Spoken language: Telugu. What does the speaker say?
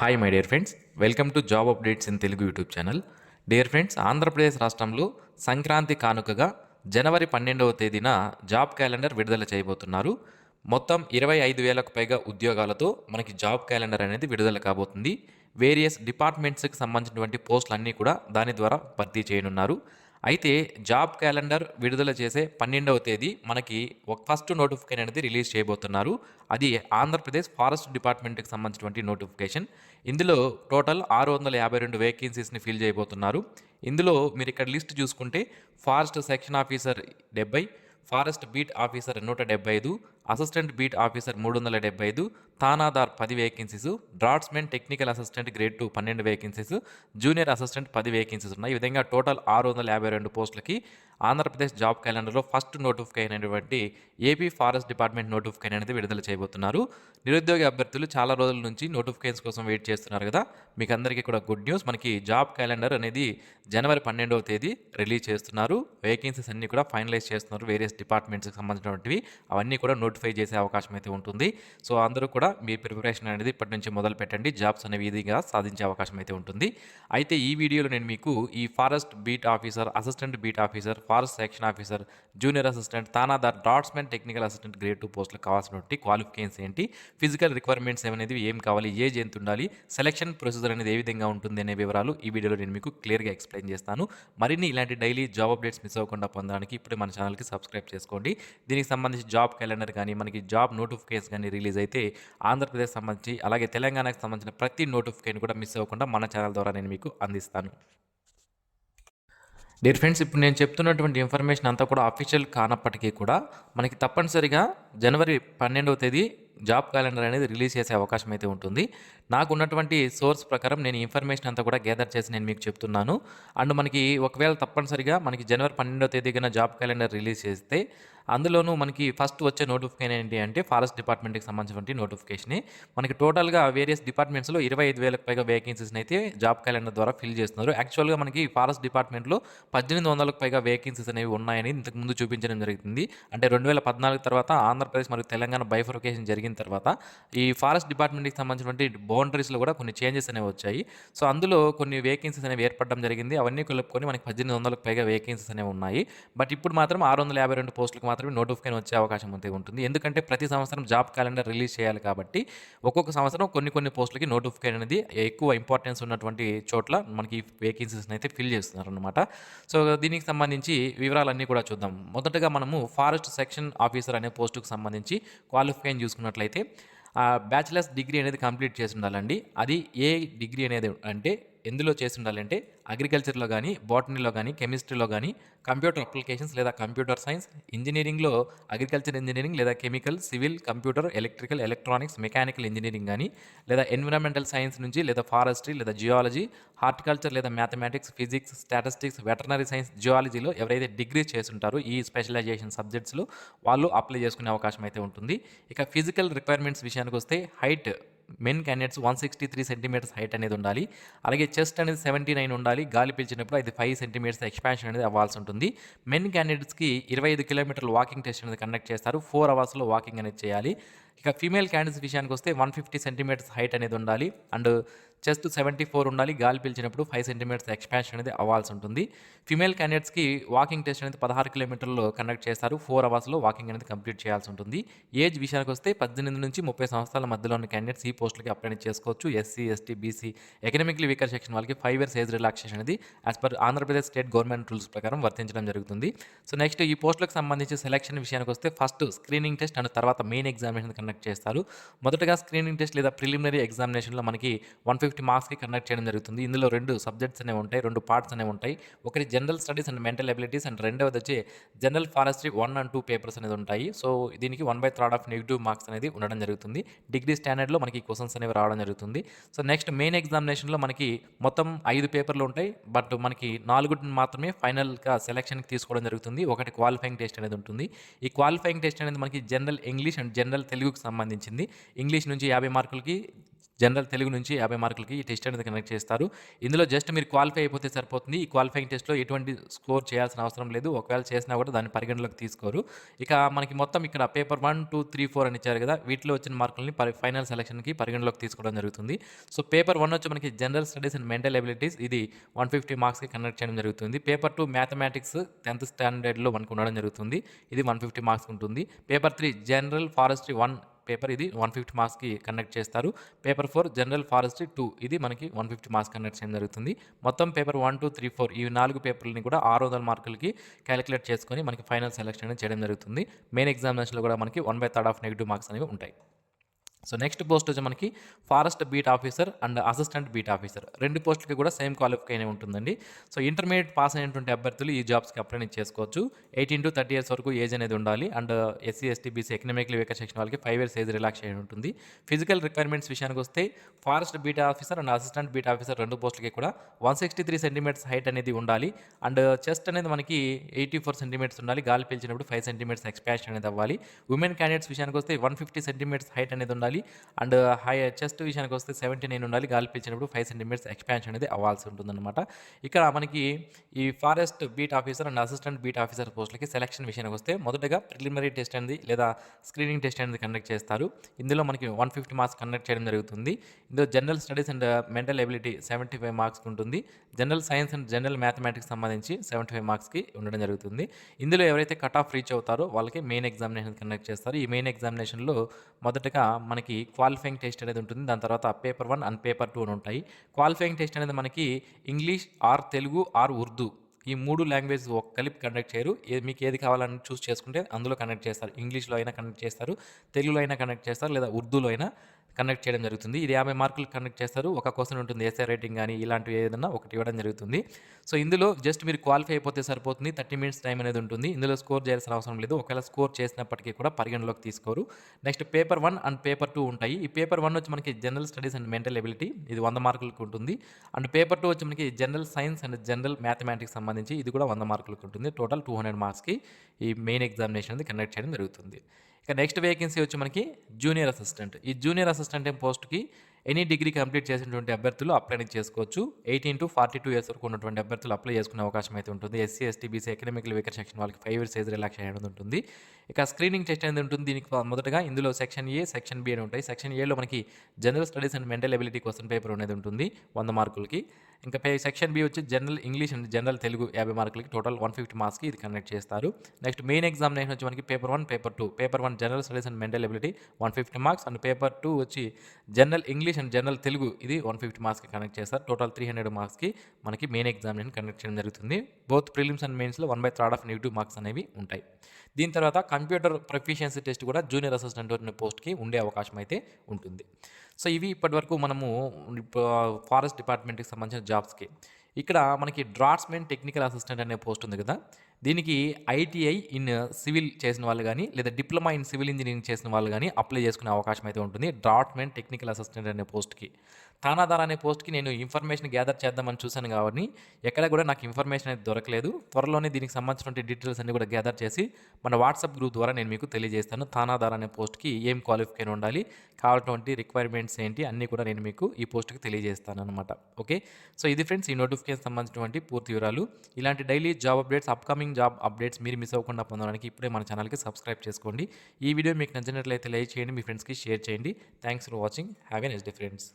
Hi my dear friends welcome to job updates in Telugu YouTube channel dear friends Andhra Pradesh రాష్ట్రంలో సంక్రాంతి కానుకగా జనవరి పన్నెండవ తేదీన జాబ్ క్యాలెండర్ విడుదల చేయబోతున్నారు. మొత్తం ఇరవై ఐదు వేలకు పైగా ఉద్యోగాలతో మనకి జాబ్ క్యాలెండర్ అనేది విడుదల కాబోతుంది. వేరియస్ డిపార్ట్మెంట్స్కి సంబంధించినటువంటి పోస్టులన్నీ కూడా దాని ద్వారా భర్తీ చేయనున్నారు. అయితే జాబ్ క్యాలెండర్ విడుదల చేసే పన్నెండవ తేదీ మనకి ఒక ఫస్ట్ నోటిఫికేషన్ అనేది రిలీజ్ చేయబోతున్నారు. అది ఆంధ్రప్రదేశ్ ఫారెస్ట్ డిపార్ట్మెంట్కి సంబంధించినటువంటి నోటిఫికేషన్. ఇందులో టోటల్ ఆరు వందల యాభై రెండు వేకెన్సీస్ని ఫిల్ చేయబోతున్నారు. ఇందులో మీరు ఇక్కడ లిస్ట్ చూసుకుంటే ఫారెస్ట్ సెక్షన్ ఆఫీసర్ డెబ్బై ఫారెస్ట్ బీట్ ఆఫీసర్ నూట డెబ్బై ఐదు అసిస్టెంట్ బీట్ ఆఫీసర్ మూడు వందల డెబ్బై ఐదు తానాదార్ పది vacancies draftsmen technical assistant grade two పన్నెండు వేకెన్సీస్ జూనియర్ అసిస్టెంట్ పది వేకెన్సీస్ ఉన్నాయి. ఈ విధంగా టోటల్ ఆరు వందల యాభై రెండు పోస్టులకి ఆంధ్రప్రదేశ్ జాబ్ క్యాలెండర్లో ఫస్ట్ నోటిఫికై అయినటువంటి ఏపీ ఫారెస్ట్ డిపార్ట్మెంట్ నోటిఫికేషన్ అనేది విడుదల చేయబోతున్నారు. నిరుద్యోగ అభ్యర్థులు చాలా రోజుల నుంచి నోటిఫికేషన్స్ కోసం వెయిట్ చేస్తున్నారు కదా. మీకు అందరికీ కూడా గుడ్ న్యూస్ మనకి జాబ్ క్యాలెండర్ అనేది జనవరి పన్నెండవ తేదీ రిలీజ్ చేస్తున్నారు. వేకెన్సీస్ అన్ని కూడా ఫైనలైజ్ చేస్తున్నారు. వేరియస్ డిపార్ట్మెంట్స్కి సంబంధించినటువంటివి. అవన్నీ కూడా నోటిఫై చేసే అవకాశం అయితే ఉంటుంది. సో అందరూ కూడా మీ ప్రిపరేషన్ అనేది ఇప్పటి నుంచి మొదలు పెట్టండి. జాబ్స్ అనేవి ఈజీగా సాధించే అవకాశం అయితే ఉంటుంది. అయితే ఈ వీడియోలో నేను మీకు ఈ forest beat officer assistant beat officer forest section officer junior assistant తానాదార్ draftsmen technical assistant grade two పోస్టులకు కావాల్సినటువంటి క్వాలిఫికేషన్స్ ఏంటి? ఫిజికల్ రిక్వైర్మెంట్స్ ఏమనేది ఏం కావాలి ఏజ్ ఎంత ఉండాలి సెలక్షన్ ప్రొసీజర్ అనేది ఏ విధంగా ఉంటుంది అనే వివరాలు ఈ వీడియోలో నేను మీకు క్లియర్గా ఎక్స్ప్లెయిన్ చేస్తాను. మరిన్ని ఇలాంటి డైలీ జాబ్ అప్డేట్స్ మిస్ అవ్వకుండా పొందడానికి ఇప్పుడే మన ఛానల్కి సబ్స్క్రైబ్ చేసుకోండి. దీనికి సంబంధించి జాబ్ క్యాలెండర్ కానీ మనకి జాబ్ నోటిఫికేషన్ కానీ రిలీజ్ అయితే ఆంధ్రప్రదేశ్ సంబంధించి అలాగే తెలంగాణకు సంబంధించిన ప్రతి నోటిఫికేషన్ కూడా మిస్ అవ్వకుండా మన ఛానల్ ద్వారా నేను మీకు అందిస్తాను. డియర్ ఫ్రెండ్స్ ఇప్పుడు నేను చెప్తున్నటువంటి ఇన్ఫర్మేషన్ అంతా కూడా అఫీషియల్ కానప్పటికీ కూడా మనకి తప్పనిసరిగా జనవరి పన్నెండవ తేదీ జాబ్ క్యాలెండర్ అనేది రిలీజ్ చేసే అవకాశం అయితే ఉంటుంది. నాకు ఉన్నటువంటి సోర్స్ ప్రకారం నేను ఇన్ఫర్మేషన్ అంతా కూడా గ్యాదర్ చేసి నేను మీకు చెప్తున్నాను. అండ్ మనకి ఒకవేళ తప్పనిసరిగా మనకి జనవరి పన్నెండో తేదీ కన్నా జాబ్ క్యాలెండర్ రిలీజ్ చేస్తే అందులోనూ మనకి ఫస్ట్ వచ్చే నోటిఫికేషన్ ఏంటి అంటే ఫారెస్ట్ డిపార్ట్మెంట్కి సంబంధించినటువంటి నోటిఫికేషన్. మనకి టోటల్గా వేరియస్ డిపార్ట్మెంట్స్లో ఇరవై ఐదు వేలకు పైగా వేకెన్సీస్ని అయితే జాబ్ క్యాలెండర్ ద్వారా ఫిల్ చేస్తున్నారు. యాక్చువల్గా మనకి ఫారెస్ట్ డిపార్ట్మెంట్లో పద్దెనిమిది వందలకు పైగా వేకెన్సీస్ అనేవి ఉన్నాయని ఇంతకు ముందు చూపించడం జరుగుతుంది అంటే రెండు వేల పద్నాలుగు తర్వాత ఆంధ్రప్రదేశ్ మరియు తెలంగాణ బైఫర్కేషన్ జరిగిన తర్వాత ఈ ఫారెస్ట్ డిపార్ట్మెంట్కి సంబంధించినటువంటి బౌండరీస్లో కూడా కొన్ని చేంజెస్ అనేవి వచ్చాయి. సో అందులో కొన్ని వేకెన్సీస్ అనేవి ఏర్పడడం జరిగింది. అవన్నీ కలుపుకొని మనకి పద్దెనిమిది వందలకు పైగా వేకెన్సీస్ అనేవి ఉన్నాయి. బట్ ఇప్పుడు మాత్రం ఆరు వందల యాభై రెండు పోస్టులకు మాత్రమే నోటిఫికేషన్ వచ్చే అవకాశం అయితే ఉంటుంది. ఎందుకంటే ప్రతి సంవత్సరం జాబ్ క్యాలెండర్ రిలీజ్ చేయాలి కాబట్టి ఒక్కొక్క సంవత్సరం కొన్ని కొన్ని పోస్టులకి నోటిఫికేషన్ అనేది ఎక్కువ ఇంపార్టెన్స్ ఉన్నటువంటి చోట్ల మనకి వేకెన్సీస్ని అయితే ఫిల్ చేస్తున్నారు అనమాట సో దీనికి సంబంధించి వివరాలన్నీ కూడా చూద్దాం. మొదటగా మనము ఫారెస్ట్ సెక్షన్ ఆఫీసర్ అనే పోస్టుకు సంబంధించి క్వాలిఫికేషన్ చూసుకున్నట్లయితే బ్యాచిలర్స్ డిగ్రీ అనేది కంప్లీట్ చేసి ఉండాలండి. అది ఏ డిగ్రీ అనేది అంటే ఎందులో చేసిండాలంటే అగ్రికల్చర్లో కానీ బాటనీలో కానీ కెమిస్ట్రీలో కానీ కంప్యూటర్ అప్లికేషన్స్ లేదా కంప్యూటర్ సైన్స్ ఇంజనీరింగ్లో అగ్రికల్చర్ ఇంజనీరింగ్ లేదా chemical civil computer electrical electronics mechanical engineering కానీ లేదా ఎన్విరాన్మెంటల్ సైన్స్ నుంచి లేదా ఫారెస్ట్రీ లేదా జియాలజీ హార్టికల్చర్ లేదా mathematics physics statistics veterinary science జియాలజీలో ఎవరైతే డిగ్రీ చేస్తుంటారో ఈ స్పెషలైజేషన్ సబ్జెక్ట్స్లో వాళ్ళు అప్లై చేసుకునే అవకాశం అయితే ఉంటుంది. ఇక ఫిజికల్ రిక్వైర్మెంట్స్ విషయానికి వస్తే height men candidates one sixty three centimetres height అనేది ఉండాలి. అలాగే చెస్ట్ అనేది సెవెంటీ నైన్ ఉండాలి. గాలి పీల్చినప్పుడు అది ఫైవ్ సెంటీమీటర్స్ ఎక్స్పాన్షన్ అనేది అవ్వాల్సి ఉంటుంది. మెన్ క్యాండిడేట్స్కి ఇరవై ఐదు కిలోమీటర్లు వాకింగ్ టెస్ట్ అనేది కండక్ట్ చేస్తారు. ఫోర్ అవర్స్లో వాకింగ్ అనేది చేయాలి. ఇక ఫీమేల్ క్యాండిడేట్స్ విషయానికి వస్తే వన్ ఫిఫ్టీ సెంటీమీటర్స్ హైట్ అనేది ఉండాలి. అండ్ చెస్ట్ సెవెంటీ ఫోర్ ఉండాలి. గాలి పీల్చినప్పుడు ఫైవ్ సెంటీమీటర్స్ ఎక్స్పాన్షన్ అనేది అవ్వాల్సి ఉంటుంది. ఫీమేల్ క్యాండిడేట్స్కి వాకింగ్ టెస్ట్ అనేది పదహారు కిలోమీటర్లు కండక్ట్ చేస్తారు. ఫోర్ అవర్స్లో వాకింగ్ అనేది కంప్లీట్ చేయాల్సి ఉంటుంది. ఏజ్ విషయానికి వస్తే పద్దెనిమిది నుంచి ముప్పై సంవత్సరాల మధ్యలో ఉన్న క్యాండిడేట్స్ ఈ పోస్టులకి అప్లై చేసుకోవచ్చు. SC ST BC economically weaker section వాళ్ళకి ఫైవ్ ఇయర్స్ ఏజ్ రిలాక్సేషన్ అనేది as per Andhra Pradesh state government rules ప్రకారం వర్తించడం జరుగుతుంది. సో నెక్స్ట్ ఈ పోస్టులకు సంబంధించి సెలక్షన్ విషయానికి వస్తే ఫస్ట్ స్క్రీనింగ్ టెస్ట్ అండ్ తర్వాత మెయిన్ ఎగ్జామినేషన్ కండక్ట్ చేస్తారు. మొదటగా స్క్రీనింగ్ టెస్ట్ లేదా ప్రిలిమినరీ ఎగ్జామినేషన్లో మనకి వన్ ఫిఫ్టీ మార్క్స్కి కండక్ట్ చేయడం జరుగుతుంది. ఇందులో రెండు సబ్జెక్ట్స్ అనేవి ఉంటాయి రెండు పార్ట్స్ అనేవి ఉంటాయి. ఒకటి general studies and mental abilities and రెండవది వచ్చి general forestry one and two papers అనేది ఉంటాయి. సో దీనికి one by third of negative marks అనేది ఉండడం జరుగుతుంది. డిగ్రీ స్టాండర్డ్లో మనకి క్వశ్చన్స్ అనేవి రావడం జరుగుతుంది. సో నెక్స్ట్ మెయిన్ ఎగ్జామినేషన్లో మనకి మొత్తం ఐదు పేపర్లు ఉంటాయి. బట్ మనకి నాలుగు మాత్రమే ఫైనల్గా సెలెక్షన్కి తీసుకోవడం జరుగుతుంది. ఒకటి క్వాలిఫైయింగ్ టెస్ట్ అనేది ఉంటుంది. ఈ క్వాలిఫైయింగ్ టెస్ట్ అనేది మనకి జనరల్ ఇంగ్లీష్ అండ్ జనరల్ తెలుగుకి సంబంధించింది. ఇంగ్లీష్ నుంచి యాభై మార్కులకి జనరల్ తెలుగు నుంచి యాభై మార్కులకి ఈ టెస్ట్ అనేది కండక్ట్ చేస్తారు. ఇందులో జస్ట్ మీరు క్వాలిఫై అయిపోతే సరిపోతుంది. ఈ క్వాలిఫైయింగ్ టెస్ట్లో ఎటువంటి స్కోర్ చేయాల్సిన అవసరం లేదు. ఒకవేళ చేసినా కూడా దాన్ని పరిగణలోకి తీసుకోరు. ఇక మనకి మొత్తం ఇక్కడ paper one two three four అని ఇచ్చారు కదా వీటిలో వచ్చిన మార్కులని పరి ఫైనల్ సెలక్షన్కి పరిగణలోకి తీసుకోవడం జరుగుతుంది. సో పేపర్ వన్ వచ్చి మనకి general studies and mental abilities ఇది వన్ ఫిఫ్టీ మార్క్స్కి కండక్ట్ చేయడం జరుగుతుంది. పేపర్ టూ మ్యాథమెటిక్స్ టెన్త్ స్టాండర్డ్లో మనకు ఉండడం జరుగుతుంది. ఇది వన్ ఫిఫ్టీ మార్క్స్ ఉంటుంది. Paper three general forestry one paper ఇది వన్ ఫిఫ్టీ మార్క్స్కి కండక్ట్ చేస్తారు. Paper four general forestry two ఇది మనకి వన్ ఫిఫ్టీ మార్క్స్ కండక్ట్ చేయడం జరుగుతుంది. మొత్తం paper one two three four ఈ నాలుగు పేపర్లని కూడా ఆరు వందల మార్కులకి క్యాలిక్యులేట్ చేసుకొని మనకి ఫైనల్ సెలెక్షన్ చేయడం జరుగుతుంది. మెయిన్ ఎగ్జామినేషన్లో కూడా మనకి one by third of negative marks అనేవి ఉంటాయి. సో నెక్స్ట్ పోస్ట్ వచ్చి మనకి forest beat officer and assistant beat officer రెండు పోస్టులకి కూడా సేమ్ క్వాలిఫికేషన్ ఉంటుందండి. సో ఇంటర్మీడియట్ పాస్ అయినటువంటి అభ్యర్థులు ఈ జాబ్స్కి అప్లై చేసుకోవచ్చు. ఎయిటీన్ టు థర్టీ ఇయర్స్ వరకు ఏజ్ అనేది ఉండాలి. And SC ST BC economically weaker section వాళ్ళకి ఫైవ్ ఇయర్స్ ఏజ్ రిలాక్స్ అయి ఉంటుంది. ఫిజికల్ రిక్వైర్మెంట్స్ విషయానికి వస్తే forest beat officer and assistant beat officer రెండు పోస్టులకి కూడా one sixty three centimetres height అనేది ఉండాలి. అండ్ చెస్ట్ uh, అనేది మనకి ఎయిటీ ఫోర్ సెంటీమీటర్స్ ఉండాలి. గాలి పీల్చినప్పుడు ఫైవ్ సెంటీమీటర్స్ ఎక్స్పాన్షన్ అనేది అవ్వాలి. ఉమెన్ క్యాండిడేట్స్ విషయానికి వస్తే వన్ ఫిఫ్టీ సెంటీమీటర్స్ హైట్ అనేది ఉండాలి. అండ్ హై చెస్ట్ విషయానికి వస్తే సెవెంటీ నైన్ ఉండాలి. గాలి పీల్చినప్పుడు ఫైవ్ సెంటీమీటర్స్ ఎక్స్పాన్షన్ అనేది అవ్వాల్సి ఉంటుందన్నమాట. ఇక్కడ మనకి ఈ forest beat officer and assistant beat officer పోస్టులకి సెలక్షన్ విషయానికి వస్తే మొదటగా ప్రిలిమినరీ టెస్ట్ అనేది లేదా స్క్రీనింగ్ టెస్ట్ అనేది కండక్ట్ చేస్తారు. ఇందులో మనకి వన్ ఫిఫ్టీ మార్క్స్ కండక్ట్ చేయడం జరుగుతుంది. ఇందులో general studies and mental ability seventy five marks ఉంటుంది. General science and general mathematics సంబంధించి సెవెంటీ ఫైవ్ మార్క్స్కి ఉండడం జరుగుతుంది. ఇందులో ఎవరైతే కట్ ఆఫ్ రీచ్ అవుతారో వాళ్ళకి మెయిన్ ఎగ్జామినేషన్ కండక్ట్ చేస్తారు. ఈ మెయిన్ ఎగ్జామినేషన్లో మొదటగా మన మనకి క్వాలిఫైయింగ్ టెస్ట్ అనేది ఉంటుంది. దాని తర్వాత paper one and paper two అని ఉంటాయి. క్వాలిఫైయింగ్ టెస్ట్ అనేది మనకి English or Telugu or Urdu ఈ మూడు లాంగ్వేజ్ ఒక కలిపి కండక్ట్ చేయరు. మీకు ఏది కావాలని చూస్ చేసుకుంటే అందులో కండక్ట్ చేస్తారు. ఇంగ్లీష్లో అయినా కండక్ట్ చేస్తారు. తెలుగులో అయినా కండక్ట్ చేస్తారు. లేదా ఉర్దూలో అయినా కనెక్ట్ చేయడం జరుగుతుంది. ఇది యాభై మార్కులు కండక్ట్ చేస్తారు. ఒక క్వశ్చన్ ఉంటుంది ఎస్ఐ రేటింగ్ కానీ ఇలాంటివి ఏదైనా ఒకటి ఇవ్వడం జరుగుతుంది. సో ఇందులో జస్ట్ మీరు క్వాలిఫై అయిపోతే సరిపోతుంది. థర్టీ మినిట్స్ టైం అనేది ఉంటుంది. ఇందులో స్కోర్ చేయాల్సిన అవసరం లేదు. ఒకవేళ స్కోర్ చేసినప్పటికీ కూడా పరిగణలోకి తీసుకోరు. Next paper one and paper two ఉంటాయి. ఈ పేపర్ వన్ వచ్చి మనకి general studies and mental ability. ఇది వంద మార్కులకు ఉంటుంది. అండ్ పేపర్ టూ వచ్చి మనకి general science and general mathematics సంబంధించి ఇది కూడా వంద మార్కులకు ఉంటుంది. టోటల్ టూ హండ్రెడ్ మార్క్స్కి ఈ మెయిన్ ఎగ్జామినేషన్ అనేది కండక్ట్ చేయడం జరుగుతుంది. ఇక నెక్స్ట్ వేకెన్సీ వచ్చి మనకి జూనియర్ అసిస్టెంట్ ఈ జూనియర్ అసిస్టెంట్ పోస్ట్కి ఎనీ డిగ్రీ కంప్లీట్ చేసినటువంటి అభ్యర్థులు అప్లై చేసుకోవచ్చు. Eighteen to forty two years వరకు ఉన్నటువంటి అభ్యర్థులు అప్లై చేసుకునే అవకాశం అయితే ఉంటుంది. SC ST BC economical weaker section వాళ్ళకి ఫైవ్ ఇయర్స్ ఏజ్ రిలాక్స్ అనేది ఉంటుంది. ఇక స్క్రీనింగ్ టెస్ట్ అనేది ఉంటుంది. దీనికి మొదటగా ఇందులో సెక్షన్ ఏ సెక్షన్ బి అని ఉంటాయి. సెక్షన్ ఏలో మనకి general studies and mental ability question paper అనేది ఉంటుంది. వంద మార్కులకి. ఇంకా పే సెక్షన్ బి వచ్చి general English and general Telugu యాభై మార్కులకి టోటల్ వన్ ఫిఫ్టీ మార్క్స్కి ఇది కండక్ట్ చేస్తారు. నెక్స్ట్ మెయిన్ ఎగ్జామినేషన్ వచ్చి మనకి paper one paper two. Paper one general studies and mental ability one fifty marks and paper two వచ్చి general English and general Telugu ఇది వన్ ఫిఫ్టీ మార్క్స్కి కనెక్ట్ చేస్తారు. టోటల్ త్రీ హండ్రెడ్ మార్క్స్కి మనకి మెయిన్ ఎగ్జామినేషన్ కండక్ట్ చేయడం జరుగుతుంది. బోత్ ప్రిలిమ్స్ అండ్ మెయిన్స్లో one by third of negative marks అనేవి ఉంటాయి. దీని తర్వాత కంప్యూటర్ ప్రొఫిషియన్సీ టెస్ట్ కూడా జూనియర్ అసిస్టెంట్ అనే పోస్ట్కి ఉండే అవకాశం అయితే ఉంటుంది. సో ఇవి ఇప్పటివరకు మనము ఫారెస్ట్ డిపార్ట్మెంట్కి సంబంధించిన జాబ్స్కి. ఇక్కడ మనకి డ్రాట్స్మెన్ టెక్నికల్ అసిస్టెంట్ అనే పోస్ట్ ఉంది కదా? దీనికి ఐటీఐ ఇన్ సివిల్ చేసిన వాళ్ళు కానీ లేదా డిప్లొమా ఇన్ సివిల్ ఇంజనీరింగ్ చేసిన వాళ్ళు కానీ అప్లై చేసుకునే అవకాశం అయితే ఉంటుంది. డ్రాట్మెన్ టెక్నికల్ అసిస్టెంట్ అనే పోస్ట్కి తానాదార్ అనే పోస్ట్కి నేను ఇన్ఫర్మేషన్ గ్యాదర్ చేద్దామని చూశాను కాబట్టి ఎక్కడ కూడా నాకు ఇన్ఫర్మేషన్ అనేది దొరకలేదు. త్వరలోనే దీనికి సంబంధించిన డీటెయిల్స్ అన్ని కూడా గ్యాదర్ చేసి మన వాట్సాప్ గ్రూప్ ద్వారా నేను మీకు తెలియజేస్తాను. తానాదార్ అనే పోస్ట్కి ఏం క్వాలిఫికేషన్ ఉండాలి కావాల్సినటువంటి రిక్వైర్మెంట్స్ ఏంటి అన్నీ కూడా నేను మీకు ఈ పోస్ట్కి తెలియజేస్తాను అనమాట ఓకే? సో ఇది ఫ్రెండ్స్ ఈ నోటిఫికేషన్ సంబంధించినటువంటి పూర్తి వివరాలు. ఇలాంటి daily job updates upcoming job updates మీరు మిస్ అవ్వకుండా పొందడానికి ఇప్పుడే మన ఛానల్కి సబ్స్క్రైబ్ చేసుకోండి. ఈ వీడియో మీకు నచ్చినట్లయితే లైక్ చేయండి మీ ఫ్రెండ్స్కి షేర్ చేయండి. Thanks for watching have a next day friends